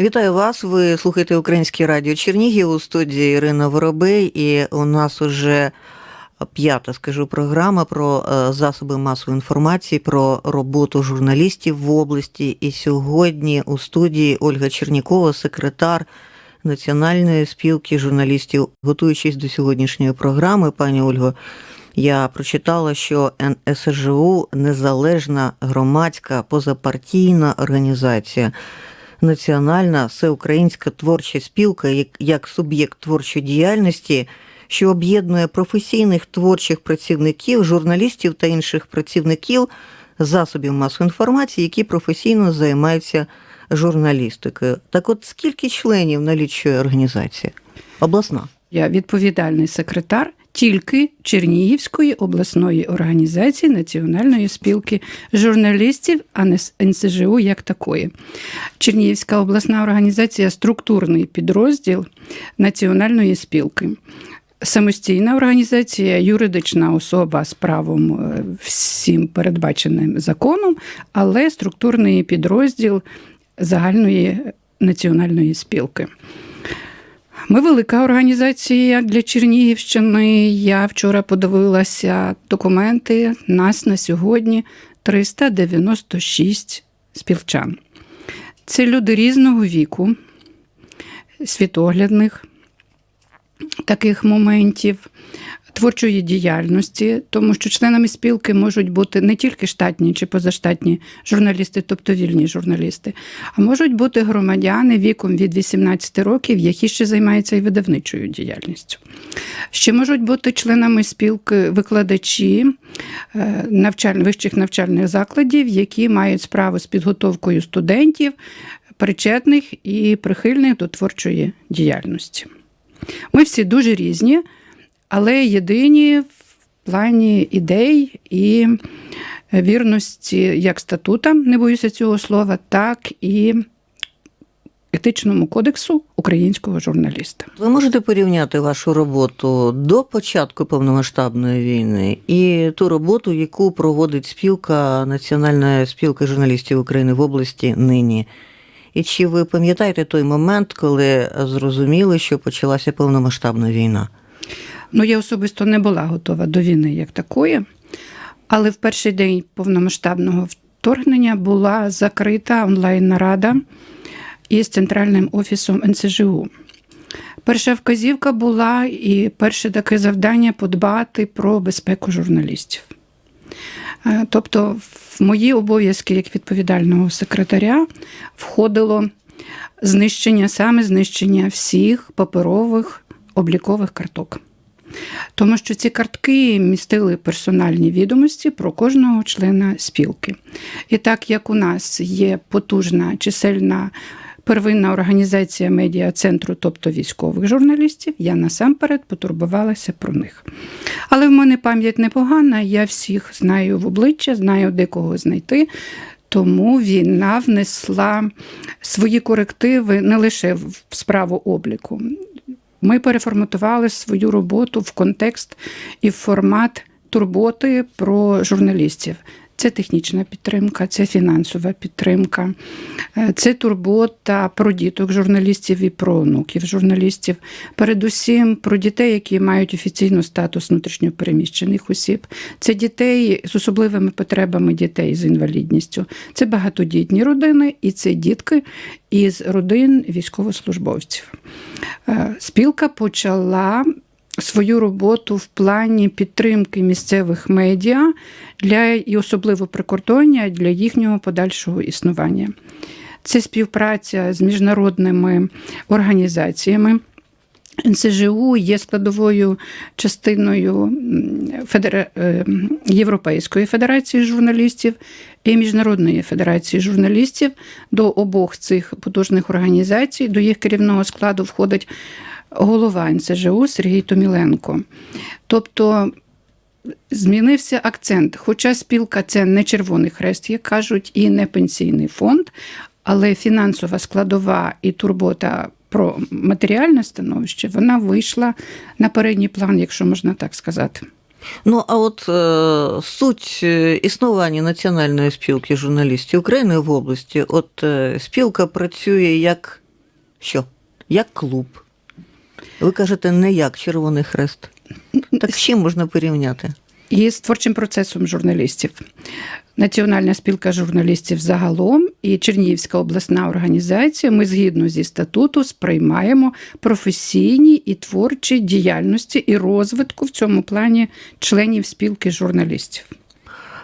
Вітаю вас. Ви слухаєте Українське радіо Чернігів у студії Ірина Воробей, і у нас уже п'ята, скажу, програма про е, засоби масової інформації, про роботу журналістів в області. І сьогодні у студії Ольга Чернікова, секретар Національної спілки журналістів. Готуючись до сьогоднішньої програми, пані Ольго, я прочитала, що НСЖУ незалежна громадська позапартійна організація. Національна всеукраїнська творча спілка як, суб'єкт творчої діяльності, що об'єднує професійних творчих працівників, журналістів та інших працівників засобів масової інформації, які професійно займаються журналістикою. Так, от скільки членів налічує організація? Обласна. Я відповідальний секретар тільки Чернігівської обласної організації Національної спілки журналістів, а не НСЖУ як такої. Чернігівська обласна організація структурний підрозділ Національної спілки. Самостійна організація, юридична особа з правом е, всім передбаченим законом, але структурний підрозділ загальної національної спілки. Ми велика організація для Чернігівщини. Я вчора подивилася документи. Нас на сьогодні 396 співчан. Це люди різного віку, світоглядних таких моментів. Творчої діяльності, тому що членами спілки можуть бути не тільки штатні чи позаштатні журналісти, тобто вільні журналісти, а можуть бути громадяни віком від 18 років, які ще займаються і видавничою діяльністю. Ще можуть бути членами спілки викладачі е, навчаль... вищих навчальних закладів, які мають справу з підготовкою студентів, причетних і прихильних до творчої діяльності. Ми всі дуже різні але єдині в плані ідей і вірності як статутам, не боюся цього слова, так і етичному кодексу українського журналіста. Ви можете порівняти вашу роботу до початку повномасштабної війни і ту роботу, яку проводить спілка Національна спілка журналістів України в області нині. І чи ви пам'ятаєте той момент, коли зрозуміли, що почалася повномасштабна війна? Ну, я особисто не була готова до війни як такої, але в перший день повномасштабного вторгнення була закрита онлайн-нарада із центральним офісом НСЖУ. Перша вказівка була і перше таке завдання подбати про безпеку журналістів. Е, тобто, в мої обов'язки як відповідального секретаря входило знищення, саме знищення всіх паперових облікових карток. Тому що ці картки містили персональні відомості про кожного члена спілки. І так як у нас є потужна чисельна первинна організація медіа центру, тобто військових журналістів, я насамперед потурбувалася про них. Але в мене пам'ять непогана, я всіх знаю в обличчя, знаю, де кого знайти. Тому війна внесла свої корективи не лише в справу обліку. Ми переформатували свою роботу в контекст і в формат турботи про журналістів. Це технічна підтримка, це фінансова підтримка, е, це турбота про діток журналістів і про онуків журналістів. Передусім про дітей, які мають офіційно статус внутрішньопереміщених осіб. Це дітей з особливими потребами дітей з інвалідністю. Це багатодітні родини і це дітки із родин військовослужбовців. Е, спілка почала свою роботу в плані підтримки місцевих медіа для і особливо прикордоння для їхнього подальшого існування. Це співпраця з міжнародними організаціями. НСЖУ є складовою частиною Федера... Е, Європейської федерації журналістів і Міжнародної федерації журналістів. До обох цих потужних організацій, до їх керівного складу входить голова НСЖУ Сергій Томіленко. Тобто змінився акцент. Хоча спілка це не Червоний Хрест, як кажуть, і не пенсійний фонд, але фінансова складова і турбота. Про матеріальне становище вона вийшла на передній план, якщо можна так сказати. Ну, а от е, суть е, існування Національної спілки журналістів України в області, от е, спілка працює як що? Як клуб. Ви кажете, не як Червоний Хрест. Так з чим можна порівняти? і з творчим процесом журналістів. Національна спілка журналістів загалом і Чернігівська обласна організація. Ми згідно зі статуту сприймаємо професійні і творчі діяльності і розвитку в цьому плані членів спілки журналістів.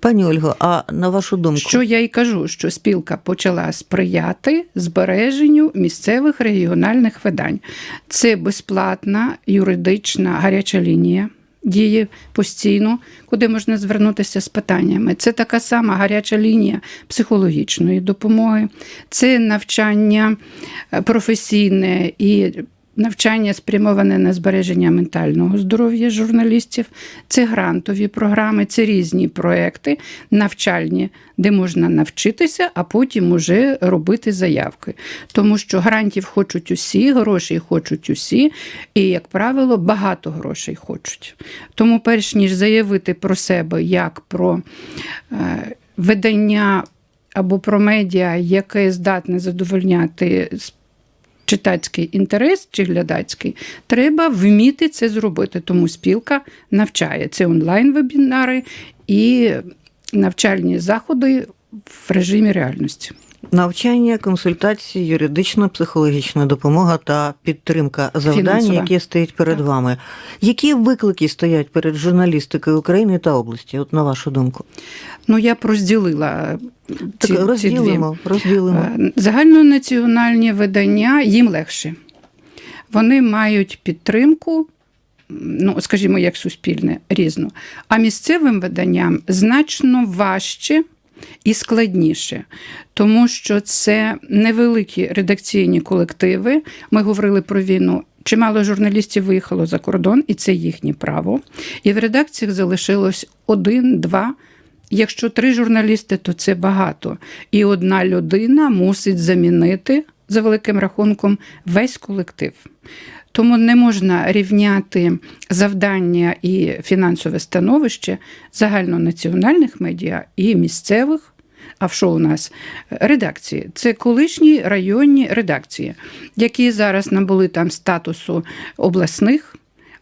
Пані Ольго, а на вашу думку, Що я і кажу, що спілка почала сприяти збереженню місцевих регіональних видань. Це безплатна юридична гаряча лінія. Діє постійно, куди можна звернутися з питаннями. Це така сама гаряча лінія психологічної допомоги, це навчання е, професійне і навчання спрямоване на збереження ментального здоров'я журналістів, це грантові програми, це різні проекти, навчальні, де можна навчитися, а потім уже робити заявки. Тому що грантів хочуть усі, грошей хочуть усі, і, як правило, багато грошей хочуть. Тому, перш ніж заявити про себе як про е, видання або про медіа, яке здатне задовольняти читацький інтерес чи глядацький, треба вміти це зробити. Тому спілка навчає це онлайн-вебінари і навчальні заходи в режимі реальності. Навчання, консультації, юридична, психологічна допомога та підтримка завдань, які стоять перед Так. вами. Які виклики стоять перед журналістикою України та області? От на вашу думку, Ну, я б розділила ці, так ці дві. розділимо, розділимо. Е, Загальнонаціональні видання їм легше. Вони мають підтримку, ну, скажімо, як суспільне, різну. А місцевим виданням значно важче і складніше, тому що це невеликі редакційні колективи. Ми говорили про війну. Чимало журналістів виїхало за кордон, і це їхнє право. І в редакціях залишилось один-два. Якщо три журналісти, то це багато. І одна людина мусить замінити за великим рахунком весь колектив. Тому не можна рівняти завдання і фінансове становище загальнонаціональних медіа і місцевих. А в що у нас редакції? Це колишні районні редакції, які зараз набули там статусу обласних.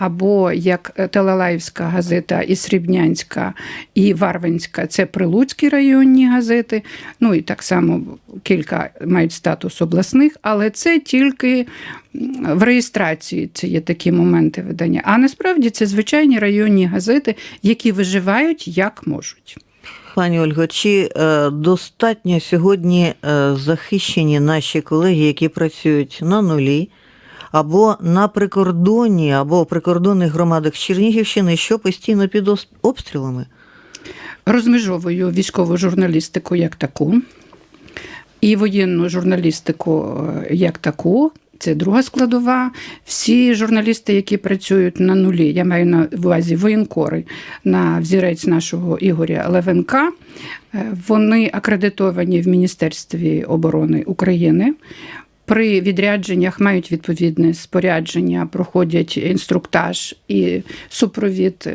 Або як Телалаївська газета, і Срібнянська, і Варвинська це прилуцькі районні газети. Ну і так само кілька мають статус обласних, але це тільки в реєстрації це є такі моменти видання. А насправді це звичайні районні газети, які виживають як можуть. Пані Ольго, чи е, достатньо сьогодні е, захищені наші колеги, які працюють на нулі, або на прикордонні, або прикордонних громадах Чернігівщини, що постійно під обстрілами? Розмежовую військову журналістику як таку, і воєнну журналістику е, як таку. Це друга складова. Всі журналісти, які працюють на нулі, я маю на увазі воєнкори на взірець нашого Ігоря Левенка, е, вони акредитовані в Міністерстві оборони України. При відрядженнях мають відповідне спорядження, проходять інструктаж і супровід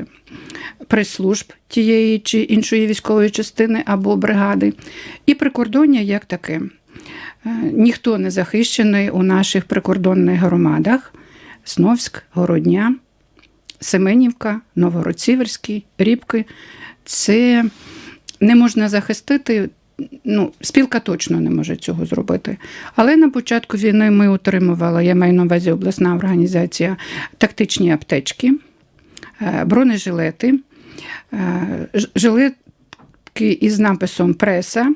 прес-служб тієї чи іншої військової частини або бригади, і прикордоння як таке. Е, Ніхто не захищений у наших прикордонних громадах: Сновськ, Городня, Семенівка, Новгород-Сіверський, Рібки. Це не можна захистити. Ну, спілка точно не може цього зробити. Але на початку війни ми отримували, я маю на увазі обласна організація, тактичні аптечки, е, бронежилети, е, жилетки із написом преса.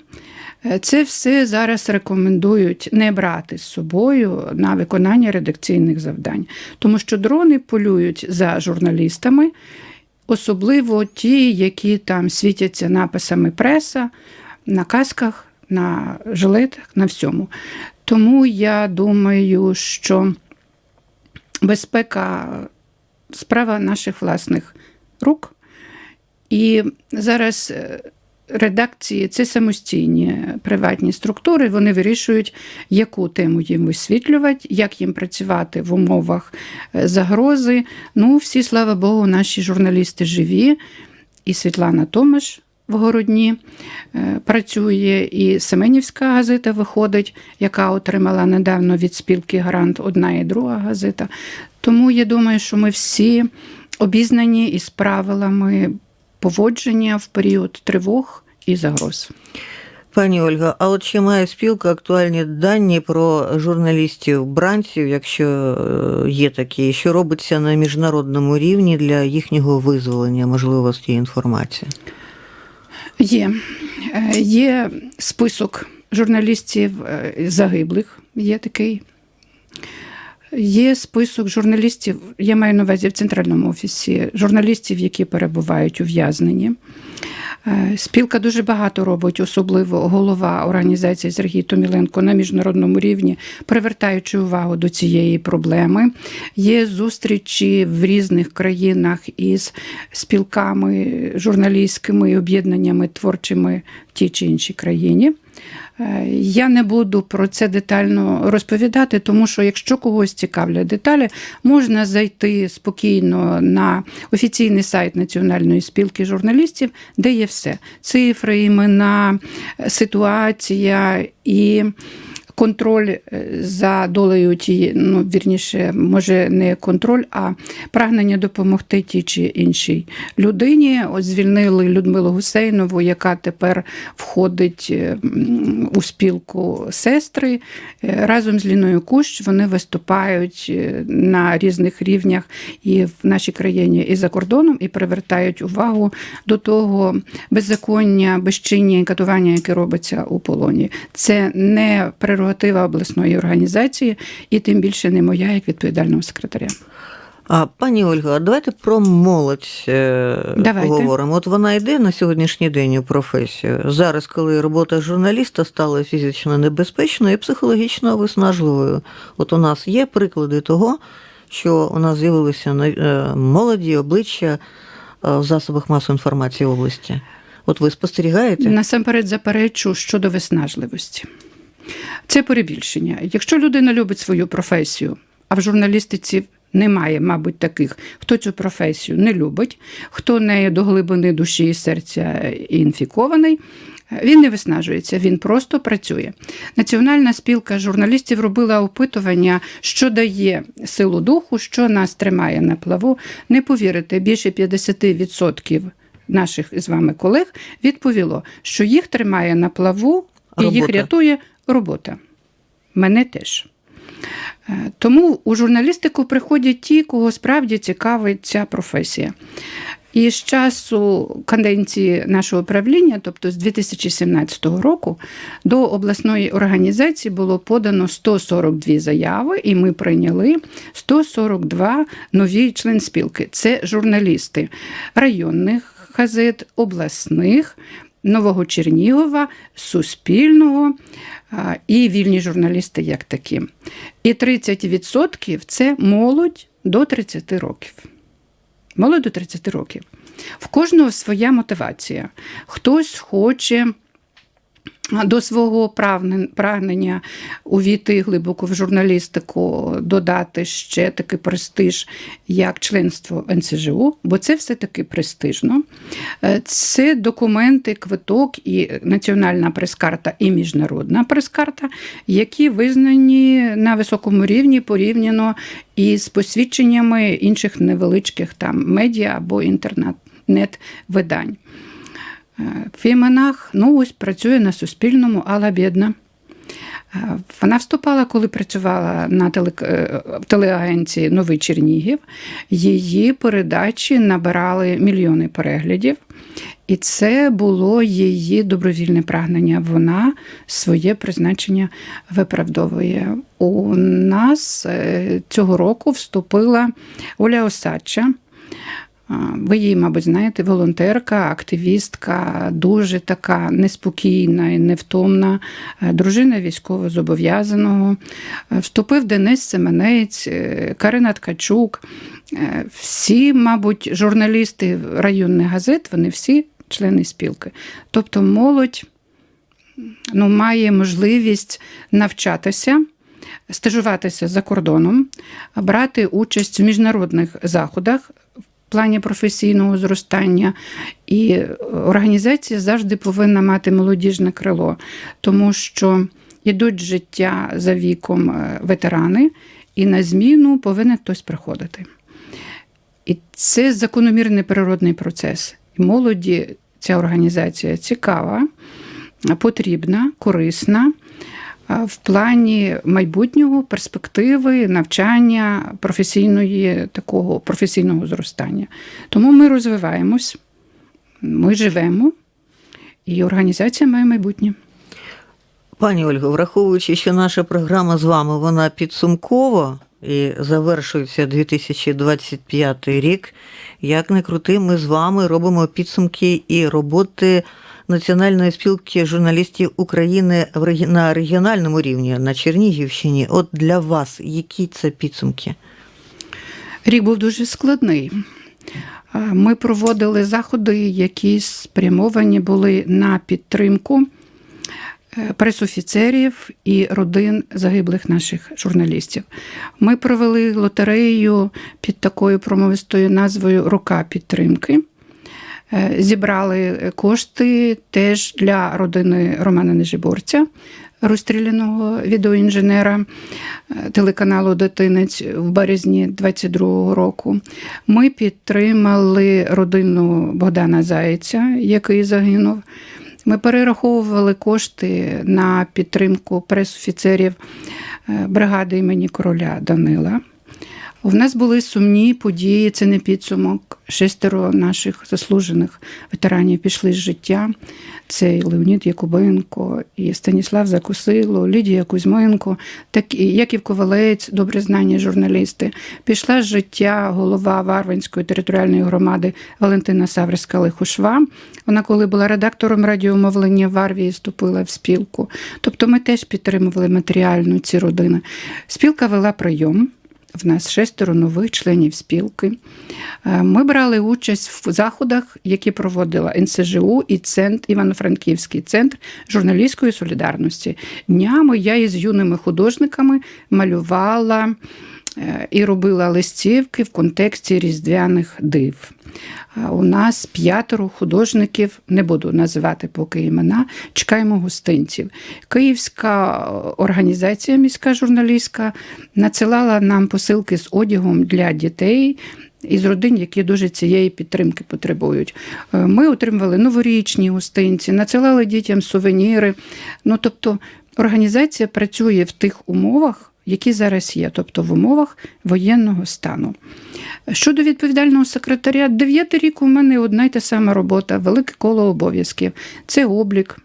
Е, Це все зараз рекомендують не брати з собою на виконання редакційних завдань, тому що дрони полюють за журналістами, особливо ті, які там світяться написами преса, на касках, на жилетах, на всьому. Тому я думаю, що безпека справа наших власних рук. І зараз е, редакції це самостійні приватні структури. Вони вирішують, яку тему їм висвітлювати, як їм працювати в умовах е, загрози. Ну, всі, слава Богу, наші журналісти живі. І Світлана Томаш в Городні е, працює, і Семенівська газета виходить, яка отримала недавно від спілки Гарант одна і друга газета. Тому я думаю, що ми всі обізнані із правилами поводження в період тривог і загроз. Пані Ольга, а от чи має спілка актуальні дані про журналістів бранців, якщо е, є такі, що робиться на міжнародному рівні для їхнього визволення можливості інформації? Є, Е, є Є список журналістів е, загиблих, є такий. Є список журналістів, я маю на увазі в центральному офісі, журналістів, які перебувають ув'язнені. Е, Спілка дуже багато робить, особливо голова організації Сергій Томіленко на міжнародному рівні, привертаючи увагу до цієї проблеми. Є зустрічі в різних країнах із спілками, журналістськими об'єднаннями творчими в тій чи іншій країні. Е, Я не буду про це детально розповідати, тому що якщо когось цікавлять деталі, можна зайти спокійно на офіційний сайт Національної спілки журналістів, де є все: цифри, імена, ситуація і. Контроль е, за долею тієї, ну вірніше, може не контроль, а прагнення допомогти тій чи іншій людині. От звільнили Людмилу Гусейнову, яка тепер входить е, у спілку сестри. Е, Разом з Ліною Кущ вони виступають на різних рівнях і в нашій країні, і за кордоном, і привертають увагу до того беззаконня, безчиння і катування, яке робиться у полоні. Це не прерогатива обласної організації, і тим більше не моя як відповідального секретаря. А пані Ольга, давайте про молодь е, Давайте. поговоримо. От вона йде на сьогоднішній день у професію. Зараз, коли робота журналіста стала фізично небезпечною і психологічно виснажливою. От у нас є приклади того, що у нас з'явилися е, молоді обличчя е, в засобах масової інформації в області. От ви спостерігаєте? Насамперед заперечу щодо виснажливості. Це перебільшення. Якщо людина любить свою професію, а в журналістиці немає, мабуть, таких, хто цю професію не любить, хто нею до глибини душі і серця інфікований. Він не виснажується, він просто працює. Національна спілка журналістів робила опитування, що дає силу духу, що нас тримає на плаву. Не повірите, більше 50% наших з вами колег відповіло, що їх тримає на плаву і їх рятує робота. Мене теж. Е, Тому у журналістику приходять ті, кого справді цікавить ця професія. І з часу каденції нашого правління, тобто з 2017 року, до обласної організації було подано 142 заяви, і ми прийняли 142 нові член спілки. Це журналісти районних газет, обласних, Нового Чернігова, Суспільного і вільні журналісти як такі. І 30% це молодь до 30 років. Молодь до 30 років. В кожного своя мотивація. Хтось хоче до свого прагнення увійти глибоко в журналістику, додати ще такий престиж, як членство НСЖУ, бо це все-таки престижно. Е, Це документи, квиток і національна прес-карта, і міжнародна прес-карта, які визнані на високому рівні порівняно із посвідченнями інших невеличких там медіа або інтернет-видань. В ну ось працює на Суспільному Алла Бєдна. Е, Вона вступала, коли працювала на е, телеагенції Новий Чернігів. Її передачі набирали мільйони переглядів. І це було її добровільне прагнення. Вона своє призначення виправдовує. У нас е, цього року вступила Оля Осадча. Ви її, мабуть, знаєте, волонтерка, активістка, дуже така неспокійна і невтомна, е, дружина військовозобов'язаного. Е, Вступив Денис Семенець, е, Карина Ткачук. Всі, мабуть, журналісти районних газет, вони всі члени спілки. Тобто молодь ну, має можливість навчатися стажуватися за кордоном, брати участь в міжнародних заходах. Плані професійного зростання. І організація завжди повинна мати молодіжне крило, тому що йдуть життя за віком е, ветерани, і на зміну повинен хтось приходити. І це закономірний природний процес. І молоді ця організація цікава, потрібна, корисна в плані майбутнього, перспективи, навчання, професійної, такого професійного зростання. Тому ми розвиваємось, ми живемо, і організація має майбутнє. Пані Ольго, враховуючи, що наша програма з вами вона підсумкова і завершується 2025 рік, як не крути, ми з вами робимо підсумки і роботи Національної спілки журналістів України на регіональному рівні на Чернігівщині. От для вас які це підсумки? Рік був дуже складний. Ми проводили заходи, які спрямовані були на підтримку е, пресофіцерів і родин загиблих наших журналістів. Ми провели лотерею під такою промовистою назвою Рука підтримки. Е, Зібрали кошти теж для родини Романа Нежиборця, розстріляного відеоінженера е, телеканалу Дитинець в березні 22-го року. Ми підтримали родину Богдана Заєця, який загинув. Ми перераховували кошти на підтримку пресофіцерів е, бригади імені короля Данила. У нас були сумні події, це не підсумок. Шестеро наших заслужених ветеранів пішли з життя. Це і Леонід Якубенко, і Станіслав Закусило, Лідія Кузьменко, так і Яків Ковалець, добре знані журналісти. Пішла з життя голова Варвинської територіальної громади Валентина Саврська Лихушва. Вона, коли була редактором радіомовлення в Варвії, вступила в спілку. Тобто ми теж підтримували матеріально ці родини. Спілка вела прийом. В нас шестеро нових членів спілки. Е, Ми брали участь в заходах, які проводила НСЖУ і центр Івано-Франківський центр журналістської солідарності. Днями я із юними художниками малювала і робила листівки в контексті різдвяних див. Е, У нас п'ятеро художників, не буду називати поки імена, чекаємо гостинців. Київська організація міська журналістська надсилала нам посилки з одягом для дітей. Із родин, які дуже цієї підтримки потребують. Е, Ми отримували новорічні гостинці, надсилали дітям сувеніри. Ну, тобто, організація працює в тих умовах, які зараз є, тобто в умовах воєнного стану. Щодо відповідального секретаря, дев'ятий рік у мене одна й та сама робота, велике коло обов'язків. Це облік.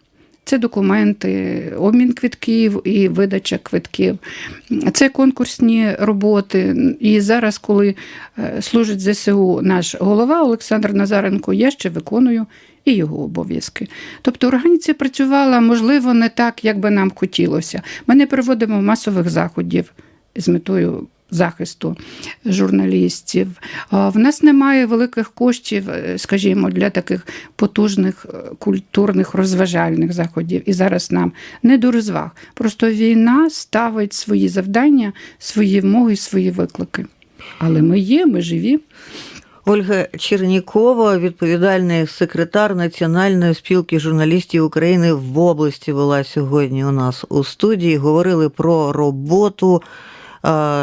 Це документи, обмін квитків і видача квитків. Це конкурсні роботи. І зараз, коли е, служить ЗСУ наш голова Олександр Назаренко, я ще виконую і його обов'язки. Тобто організація працювала, можливо, не так, як би нам хотілося. Ми не проводимо масових заходів з метою захисту журналістів. В нас немає великих коштів, е, скажімо, для таких потужних е, культурних розважальних заходів. І зараз нам не до розваг. Просто війна ставить свої завдання, свої вимоги, свої виклики. Але ми є, ми живі. Ольга Чернікова, відповідальний секретар Національної спілки журналістів України в області, була сьогодні у нас у студії. Говорили про роботу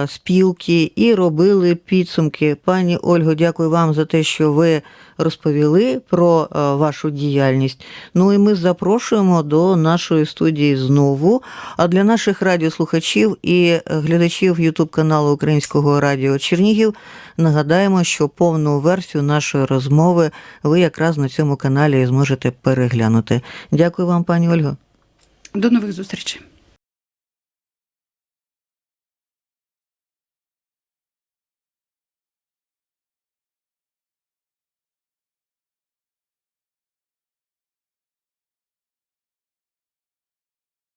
спілки і робили підсумки. Пані Ольго, дякую вам за те, що ви розповіли про е, вашу діяльність. Ну і ми запрошуємо до нашої студії знову. А для наших радіослухачів і глядачів Ютуб каналу Українського радіо Чернігів нагадаємо, що повну версію нашої розмови ви якраз на цьому каналі зможете переглянути. Дякую вам, пані Ольго. До нових зустрічей.